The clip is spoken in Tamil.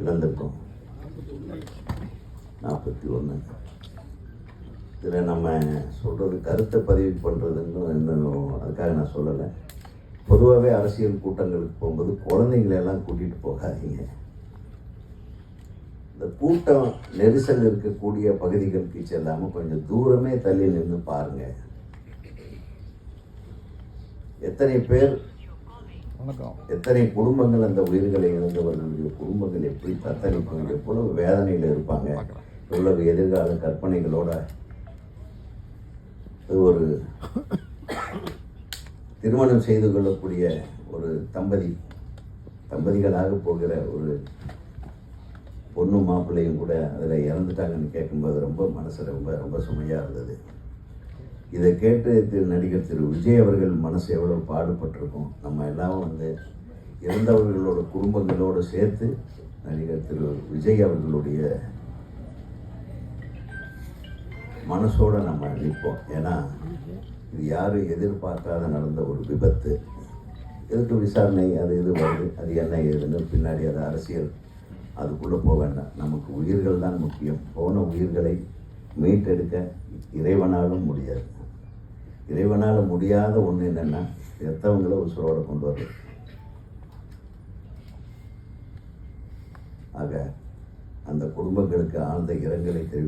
இழந்திருக்கோம். நாற்பத்தி ஒன்று இதில் நம்ம சொல்கிறது கருத்தை பதிவு பண்ணுறதுன்னு இன்னும் அதுக்காக நான் சொல்லலை. பொதுவாகவே அரசியல் கூட்டங்களுக்கு போகும்போது குழந்தைங்களெல்லாம் கூட்டிகிட்டு போகாதீங்க. இந்த கூட்டம் நெரிசல் இருக்கக்கூடிய பகுதிகளுக்கு செல்லாமல் கொஞ்சம் தூரமே தள்ளி நின்று பாருங்கள் எத்தனை பேர் வணக்கம். எத்தனை குடும்பங்கள் அந்த உயிர்களை இழந்தவர்களுடைய குடும்பங்கள் எப்படி தத்தளிப்பாங்க? எவ்வளவு வேதனையில் இருப்பாங்க? எவ்வளவு எதிர்கால கற்பனைகளோட அது ஒரு திருமணம் செய்து கொள்ளக்கூடிய ஒரு தம்பதி தம்பதிகளாக போகிற ஒரு பொண்ணு மாப்பிள்ளையும் கூட அதில் இறந்துட்டாங்கன்னு கேட்கும்போது ரொம்ப மனசு ரொம்ப ரொம்ப சுமையாக இருந்தது. இதை கேட்டு திரு நடிகர் திரு விஜய் அவர்கள் மனசு எவ்வளோ பாடுபட்டிருக்கும். நம்ம எல்லாம் வந்து இறந்தவர்களோட குடும்பங்களோடு சேர்த்து நடிகர் திரு விஜய் அவர்களுடைய மனசோடு நம்ம நிற்போம். ஏன்னா இது யாரும் எதிர்பார்க்காத நடந்த ஒரு விபத்து. எதுக்கு விசாரணை? அது இது வருது? அது என்ன ஏதுன்னு பின்னாடி அது அரசியல். அதுக்குள்ளே போக வேண்டாம். நமக்கு உயிர்கள் தான் முக்கியம். போன உயிர்களை மீட்டெடுக்க இறைவனாலும் முடியாது. இறைவனால் முடியாத ஒன்று என்னென்னா எத்தவங்களை உசுரோட கொண்டு வர்றது ஆக அந்த குடும்பங்களுக்கு ஆழ்ந்த இரங்கலை தெரிவி